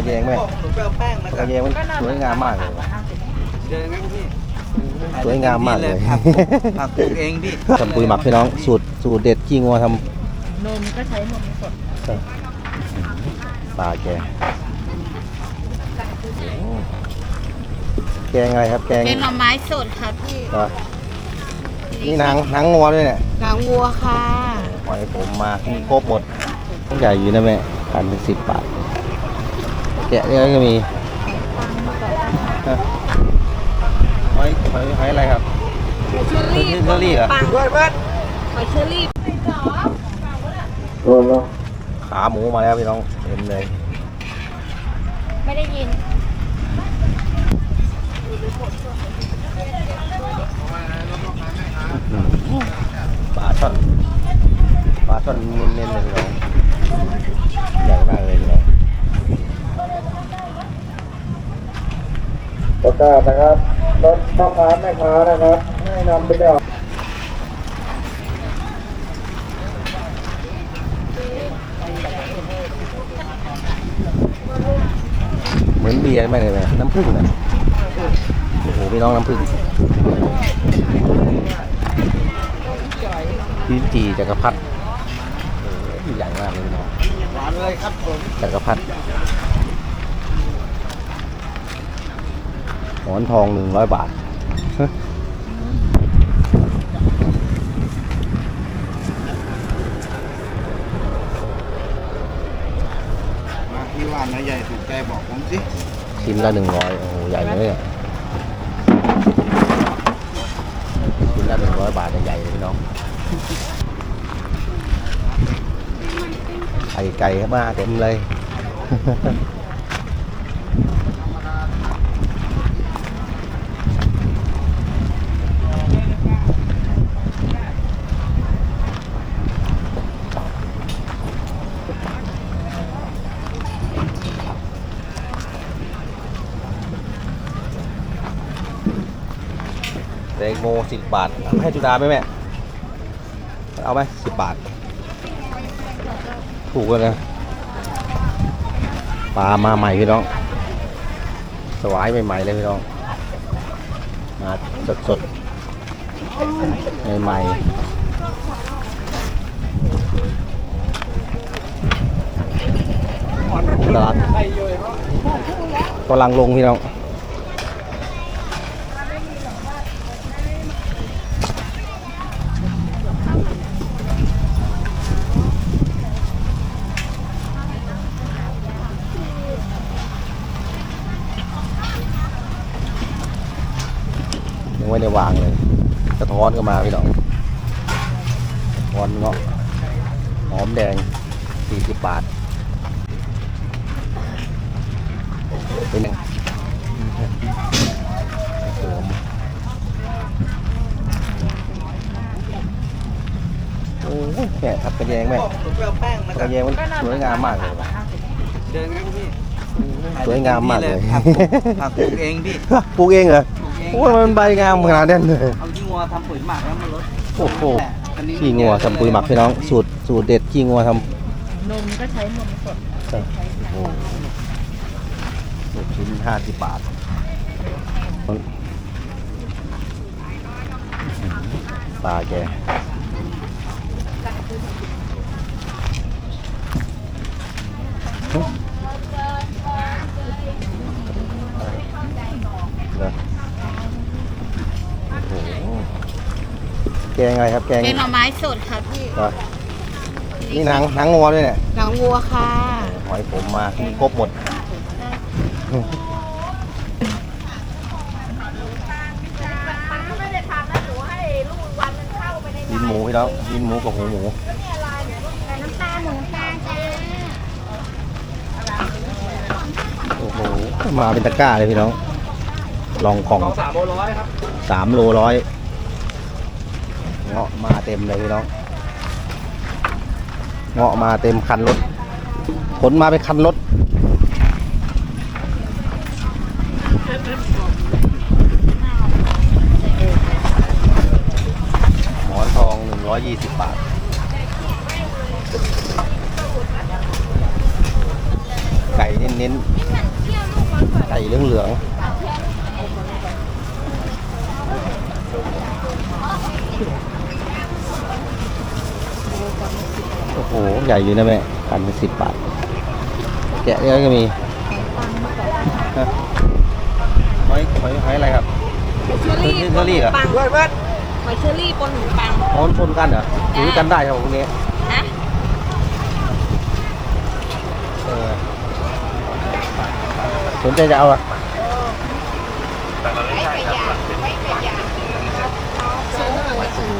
ระแยงแม่ผมไปเอาแป้งมาผักกระแยงมันสวยงามมากเลย เดินไหมพี่สวยงามมากเลยผักปลูกผักปลูกเองพี่ทำปุ๋ยหมักพี่น้อง สูตรสูตรเด็ดขี้งัวทนมก็ใช้นมสดำปลาแกแกงอะไรครับแกงเป็นหน่อไม้สดค่ะพี่ก็นี่หนังหนังงัวด้วยเนี่ยหนังวัวค่ะหอยผมมามีครบหมดใหญ่อยู่นะแม่พันเป็นสิบบาทแกะ เนี่ยก็มีฮะหอยหอยหอยอะไรครับเชอรี่เชอรี่เหรอปังเบิร์ดเบิร์ดหอยเชอรี่ขาหมูมาแล้วพี่น้องเต็มเลย ไม่ได้ยินปลาช่อนปลาช่อนเน้นๆเลยพี่น้องใหญ่มากเลยพี่น้อง ประกาศนะครับรถพ่อค้าแม่ค้านะครับ ให้นำไปจอดเหมือนเบียร์ไหมเลยแม่น้ำผึ้งนะโอ้โหพี่น้องน้ำผึ้งลิ้นจีจักรพรรดิโอ้โหใหญ่มากเลยพี่น้องหวานเลยครับผมจักรพรรดิ หมอนทองหนึ่งร้อยบาทมาพี่ว่านนะใหญ่ถูกใจบอกผมสิชิ้นละหนึ่งร้อยโอ้โหใหญ่เลยอะชิ้นละหนึ่งร้อยบาทใหญ่เลยพี่น้องไข่ไก่มาเต็มเลย โมสิบบาทให้จุดาไหมแม่ เอาไหมสิบบาท ถูกกันนะปลามาใหม่พี่น้อง สวายใหม่ๆเลยพี่น้อง มาสดๆใหม่ๆตลาดกำลังลงพี่น้อง ไม่ได้วางเลยกระท้อนก็มาพี่น้องทอนเงาะหอมแดง40บาท เป็นยังเสริมโอ้ยแม่ทับกระแยงแม่ผมไปเอาแป้งมากระแยงมันสวยงามมากเลยว่ะเดินไหมพี่สวยงามมากเลยผักปลูกผักปลูกเองพี่ปลูกเองเหรอปลูกเอง โอ้ยมันใบงามขนาดนั้นเลยเอาที่งัวทำปุ๋ยหมักแล้วมาลดโอ้โหอันนี้ขี้งัวทำปุ๋ยหมักพี่น้องสูตรสูตรเด็ดขี้งัวทำนมก็ใช้นมสดโอ้โหลูกชิ้นห้าสิบบาทปลาแก เหรอโอ้โห แกงอะไรครับแกงเป็นหน่อไม้สดค่ะพี่เหรอนี่หนังหนังงัวด้วยเนี่ยหนังวัวค่ะหอยผมมามีครบหมดลิ้นหมูพี่น้องลิ้นหมูกับหูหมูน้ำตาหมูตาจ้าโอ้โหมาเป็นตะกร้าเลยพี่น้องลองของสามโลร้อยครับสามโลร้อย เงาะมาเต็มเลยพี่น้องเงาะมาเต็มคันรถขนมาเป็นคันรถหมอนทองหนึ่งร้อยยี่สิบบาทไก่เน้นๆไก่เหลืองเหลือง โอ้โห ใหญ่อยู่นะแม่พันเป็นสิบบาท แกะเนี่ยก็มีฮะหอยหอยหอยอะไรครับเชอรี่เชอรี่เหรอปังด้วยเว้ยหอยเชอรี่ปนหมูปังอ๋อมันชนกันเหรออยู่ด้วยกันได้ครับพวกนี้ฮะเออสนใจจะเอาอะไม่กระยาไม่กระยา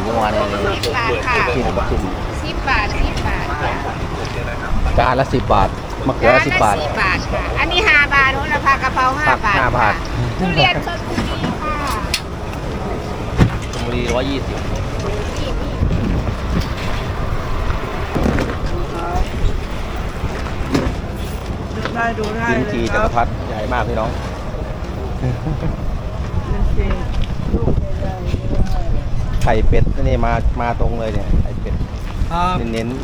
เมื่อวานนี้สิบบาทค่ะกินกับกินสิบบาทสิบบาทค่ะจานละสิบบาทมะเขือละสิบบาท สิบบาทค่ะ อันนี้ห้าบาทโหระพากะเพราห้าผักบาทห้าบาททุเรียนชนบุรีค่ะชลบุรีร้อยยี่สิบได้ดูได้ลิ้นจีจักรพรรดิใหญ่มากพี่น้องไข่เป็ดนี่มามาตรงเลยเนี่ยไข่เป็ด ครับเน้นๆ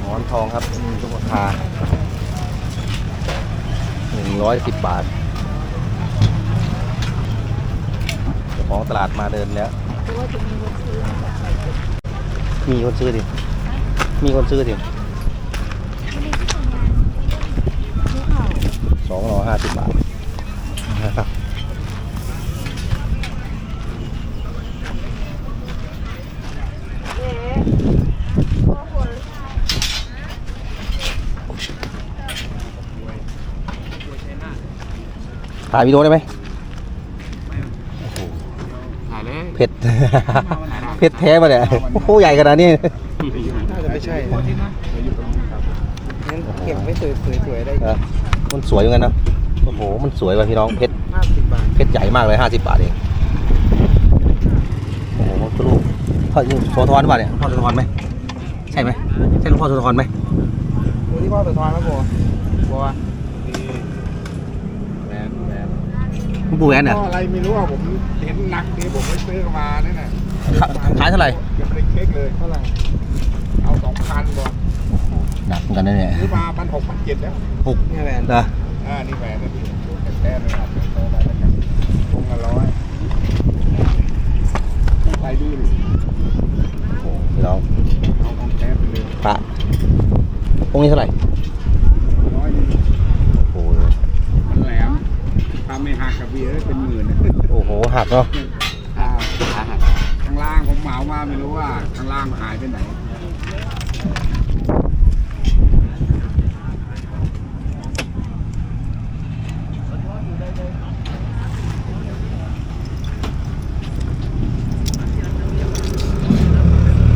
หมอนทองครับทุกราคาหนึ่งร้อยสิบบาทของตลาดมาเดินแล้ว มีคนซื้อดิ มีคนซื้อดิสองร้อยห้าสิบบาทนะครับ ถ่ายวิดีโอได้ไหมถ่ายเลยเผ็ด เผ็ดแท้มาเนี่ยโอ้โหใหญ่ขนาดนี้ น่าจะไม่ใช่งั้นเก็บไว้สวยๆได้เออมันสวยเหมือนกันนะโอ้โห มันสวยว่ะพี่น้อง เพชรห้าสิบบาทเพชรใหญ่มากเลยห้าสิบบาทเอง โอ้โหพระลูกพ่อโสธรหรือเปล่าเนี่ย พ่อโสธรไหม ใช่ไหม ใช่หลวงพ่อโสธรไหมดูที่พ่อสุดท้ายแล้วบัวบัวแหวนแหวน หลวงปู่แหวนเหรอพ่ออะไรไม่รู้อะผมเห็นหนักนี่ผมไปซื้อมาเนี่ยนะขายขายเท่าไหร่ ยังไม่ได้เช็คเลยเท่าไหร่เอาสองพันบัวหนักเหมือนกันนะเนี่ยซื้อมาพันหกพันเจ็ดแล้วหกนี่แหวนเหรออ่านี่แหวนนะพี่แท้เลยครับโตได้แล้วกันคงละร้อยไปดูดิ พี่น้อง เอาของแท้ไปเลย พระองค์นี้เท่าไหร่ ร้อยหนึง โอ้โห มันแหลมทำไม่หักกับพี่เอ้ยเป็นหมื่นนะ โอ้โหหักเนาะอ่าข้างล่างผมเหมามาไม่รู้ว่าข้างล่างหายไปไหน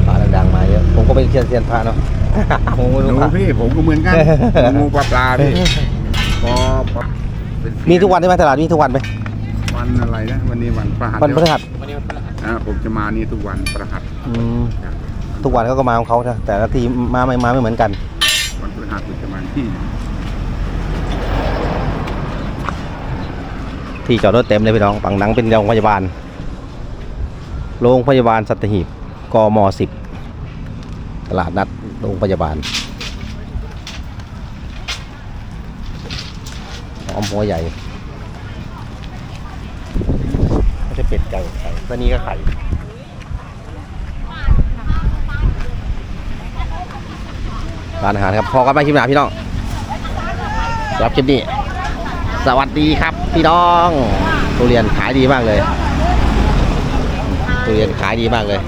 พระดังๆมาเยอะ ผมก็ไปเชียนเซียนพระเนาะ ผมก็ไม่รู้ดูพระพี่ผมก็เหมือนกัน งูปลาปลาพี่พอพอเป็นมีทุกวันใช่ไหมตลาดมีทุกวันไหม วันอะไรนะวันนี้วันประหัสวันพฤหัสอ่าผมจะมานี่ทุกวันประหัสอืมทุกวันเขาก็มาของเขานะแต่ละทีมาไม่มาไม่เหมือนกัน วันพฤหัสผมจะมาที่ ที่จอดรถเต็มเลยพี่น้องฝั่งหนังเป็นโรงพยาบาล โรงพยาบาลสัตหีบกมสิบตลาดนัดโรงพยาบาลหอมหัวใหญ่ไม่ใช่ เป็ดไก่ไข่ตัวนี้ก็ไข่ร้านอาหารครับพอกันไปคลิปหน้าพี่น้องรับคลิปนี้ สวัสดีครับพี่น้องทุเรียนขายดีมากเลยทุเรียนขายดีมากเลย